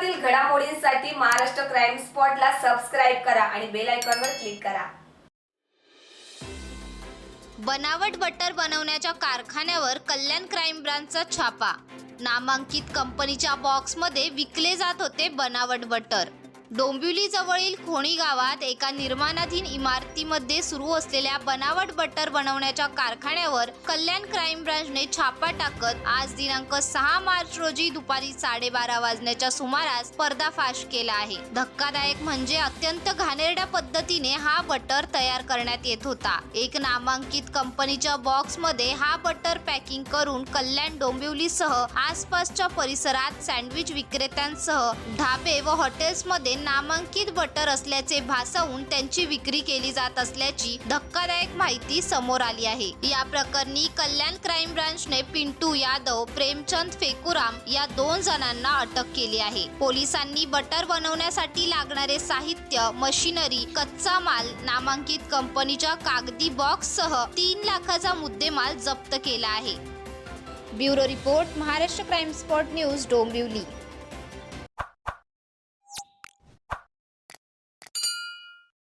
महाराष्ट्रातील घडामोडींसाठी Maharashtra crime स्पॉटला subscribe करा आणि बेल आयकॉनवर क्लिक करा. बनावट बटर बनवण्याच्या कारखान्यावर कल्याण क्राईम ब्रांचचा छापा. नामांकित कंपनीच्या बॉक्समध्ये विकले जात होते बनावट बटर. डोंबिवलीजवळील खोणी गावात एका निर्माणाधीन इमारतीमध्ये सुरू असलेल्या बनावट बटर बनवण्याच्या कारखान्यावर कल्याण क्राईम ब्रांचने छापा टाकत आज दिनांक सहा मार्च रोजी दुपारी साडेबारा वाजण्याच्या सुमारास पर्दाफाश केला आहे. धक्कादायक म्हणजे अत्यंत घाणेरड्या पद्धतीने हा बटर तयार करण्यात येत होता. एक नामांकित कंपनीच्या बॉक्समध्ये हा बटर पॅकिंग करून कल्याण डोंबिवलीसह आसपासच्या परिसरात सँडविच विक्रेत्यांसह ढाबे व हॉटेल्समध्ये नामांकित बटर असल्याचे भासवून त्यांची विक्री केली जात असल्याची धक्कादायक माहिती समोर आली आहे. या प्रकरणी कल्याण क्राईम ब्रांचने पिंटू यादव प्रेमचंद फेकुराम या दोन जणांना अटक केली आहे. पोलिसांनी बटर बनवण्यासाठी लागणारे साहित्य मशिनरी कच्चा माल नामांकित कंपनीच्या कागदी बॉक्ससह तीन लाखाचा मुद्देमाल जप्त केला आहे. Bureau report Maharashtra crime spot news Dombivli.